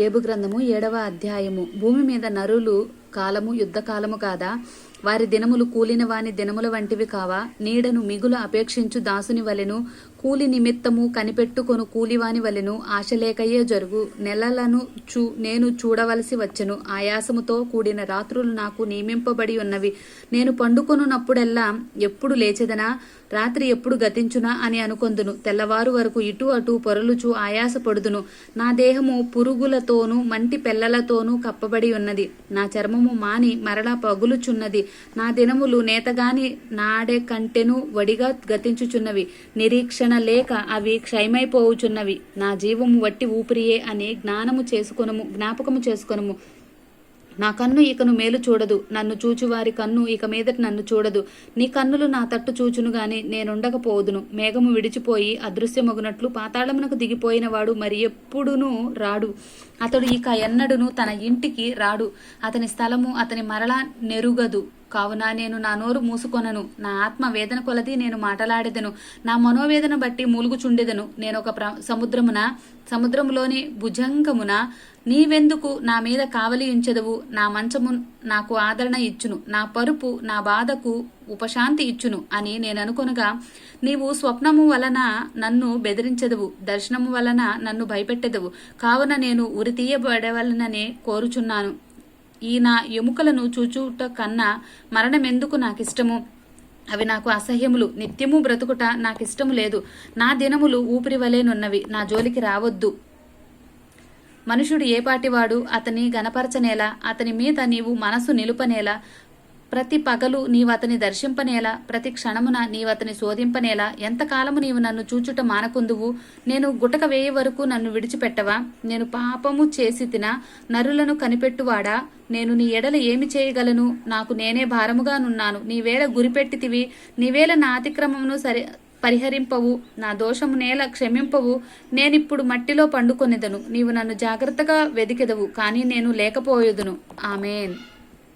ఏబు గ్రంథము ఏడవ అధ్యాయము. భూమి మీద నరులు కాలము యుద్ధకాలము కాదా? వారి దినములు కూలిన వాని దినముల వంటివి కావా? నీడను మిగులు అపేక్షించు దాసుని వలెను కూలి నిమిత్తము కనిపెట్టుకొను కూలివాని వలెను ఆశలేకయే జరుగు. నెలలను చూ నేను చూడవలసి వచ్చెను. ఆయాసముతో కూడిన రాత్రులు నాకు నియమింపబడి ఉన్నవి. నేను పండుకొనున్నప్పుడెల్లా ఎప్పుడు లేచెదనా? రాత్రి ఎప్పుడు గతించునా? అని అనుకొందును. తెల్లవారు వరకు ఇటు అటు పొరలుచు ఆయాసపడుదును. నా దేహము పురుగులతోనూ మంటి పెల్లలతోనూ కప్పబడి ఉన్నది. నా చర్మము మాని మరలా పగులుచున్నది. నా దినములు నేతగాని నాడే కంటెను వడిగా గతించుచున్నవి. నిరీక్షణ లేక అవి క్షయమైపోవుచున్నవి. నా జీవము వట్టి ఊపిరియే అని జ్ఞానము చేసుకొనుము జ్ఞాపకము చేసుకొనుము. నా కన్ను ఇకను మేలు చూడదు. నన్ను చూచువారి కన్ను ఇక మీదట నన్ను చూడదు. నీ కన్నులు నా తట్టు చూచును గాని నేనుండకపోదును. మేఘము విడిచిపోయి అదృశ్యమగునట్లు పాతాళమునకు దిగిపోయిన వాడు మరి ఎప్పుడునూ రాడు. అతడు ఇక ఎన్నడును తన ఇంటికి రాడు. అతని స్థలము అతని మరలా నెరుగదు. కావున నేను నా నోరు మూసుకొనను. నా ఆత్మ వేదన కొలది నేను మాటలాడెదను. నా మనోవేదన బట్టి మూలుగుచుండెదను. నేను ఒక సముద్రమున సముద్రములోని భుజంగమున నీవెందుకు నా మీద కావలి ఉంచెదవు? నా మంచము నాకు ఆదరణ ఇచ్చును. నా పరుపు నా బాధకు ఉపశాంతి ఇచ్చును అని నేను అనుకొనగా నీవు స్వప్నము వలన నన్ను బెదిరించెదవు. దర్శనము వలన నన్ను భయపెట్టెదవు. కావున నేను ఉరి తీయబడవలననే కోరుచున్నాను. ఈ నా ఎముకలను చూచుట కన్నా మరణమెందుకు నాకిష్టము? అవి నాకు అసహ్యములు. నిత్యము బ్రతుకుట నాకిష్టము లేదు. నా దినములు ఊపిరి వలెనున్నవి నా జోలికి రావద్దు. మనుషుడు ఏ పాటివాడు? అతని గనపరచనేలా అతని మీద నీవు మనసు నిలుపనేలా? ప్రతి పగలు నీవు అతని దర్శింపనేలా ప్రతి క్షణమున నీవు అతని శోధింపనేలా ఎంతకాలము నీవు నన్ను చూచుట మానకుందువు? నేను గుటక వేయ వరకు నన్ను విడిచిపెట్టవా? నేను పాపము చేసి తిన నరులను కనిపెట్టువాడా? నేను నీ ఎడల ఏమి చేయగలను? నాకు నేనే భారముగానున్నాను. నీవేళ గురిపెట్టితివి. నీవేళ నా అతిక్రమమును సరి పరిహరింపవు. నా దోషము నేల క్షమింపవు. నేనిప్పుడు మట్టిలో పండుకొనిదను. నీవు నన్ను జాగ్రత్తగా వెదికెదవు. కానీ నేను లేకపోయేదును. ఆమెన్.